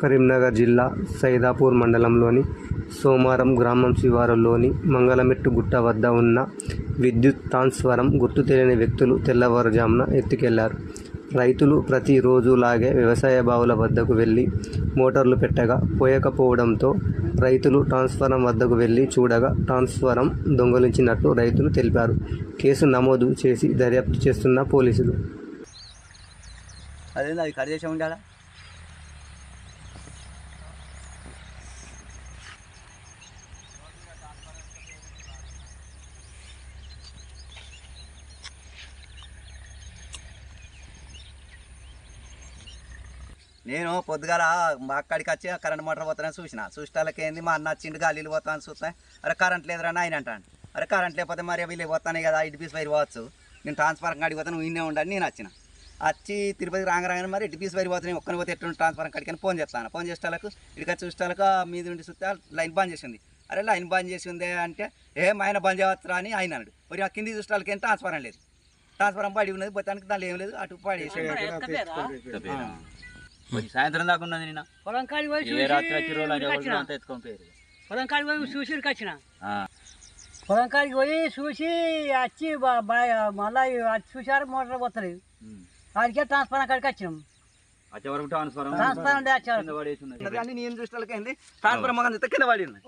కరీంనగర్ జిల్లా సైదాపూర్ మండలంలోని సోమారం గ్రామం శివారులోని మంగళమెట్టు గుట్ట వద్ద ఉన్న విద్యుత్ ట్రాన్స్ఫారం గుర్తు తెలియని వ్యక్తులు తెల్లవారుజామున ఎత్తుకెళ్ళారు. రైతులు ప్రతిరోజులాగే వ్యవసాయ బావుల వద్దకు వెళ్ళి మోటార్లు పెట్టగా పోయకపోవడంతో రైతులు ట్రాన్స్ఫారం వద్దకు వెళ్ళి చూడగా ట్రాన్స్ఫారం దొంగలించినట్టు రైతులు తెలిపారు. కేసు నమోదు చేసి దర్యాప్తు చేస్తున్న పోలీసులు. అదేంది అది కట్ చేసే ఉండాలా నేను పొద్దుగాల మా అక్కడికి వచ్చి కరెంట్ మోటార్ పోతానని చూసిన. చూసేటాలకి ఏంది మా అన్న వచ్చిండు గాలిలు పోతానని చూస్తే అరే కరెంట్ లేదురా ఆయన అంటాను అరే కరెంట్ లేకపోతే మరి వీళ్ళు పోతానే కదా ఇటు పీస్ వైర్ పోవచ్చు. నేను ట్రాన్స్ఫారం కాడికి పోతాను నువ్వు ఇన్నే ఉండాలి నేను వచ్చిన. వచ్చి తిరుపతి రాంగ రాగానే మరి ఇటు పీస్ వైర్ పోతే ఒక్కని పోతే ఎట్లా ట్రాన్స్ఫారం కాడికి అని ఫోన్ చేస్తాను ఫోన్ చేసేటాలకు ఇటుక చూసేటాలకు మీద ఉండి చూస్తే లైన్ బంద్ చేసింది. అరే లైన్ బంద్ చేసిందే అంటే ఏం ఆయన బంద్ చేయవచ్చురా అని ఆయన అన్నాడు. మరి ఆ కింది చూసేటాలకి ఏం ట్రాన్స్ఫారం లేదు. ట్రాన్స్ఫారం పడి ఉన్నది పోతానికి దానిలో ఏం లేదు అటు పడేసి సాయంత్రం దాకా ఉన్నది నిన్న. పొలం కాడికి పోయి ఏ రాత్రి వచ్చి రోజు. అంతా ఎత్తుకొని పోయారు పొలం కాడికి పోయి చూసి వచ్చిన ఆ. పొలం కాడికి పోయి చూసి వచ్చి మళ్ళా చూసారు మోటార్ పోతలేదు. వాడికే ట్రాన్స్ఫారం కాడికి వచ్చినాం. ట్రాన్స్ఫారం ట్రాన్స్ఫారం డే వచ్చారు. కింద నేను ఏంది? ట్రాన్స్ఫారం కింద పడింది.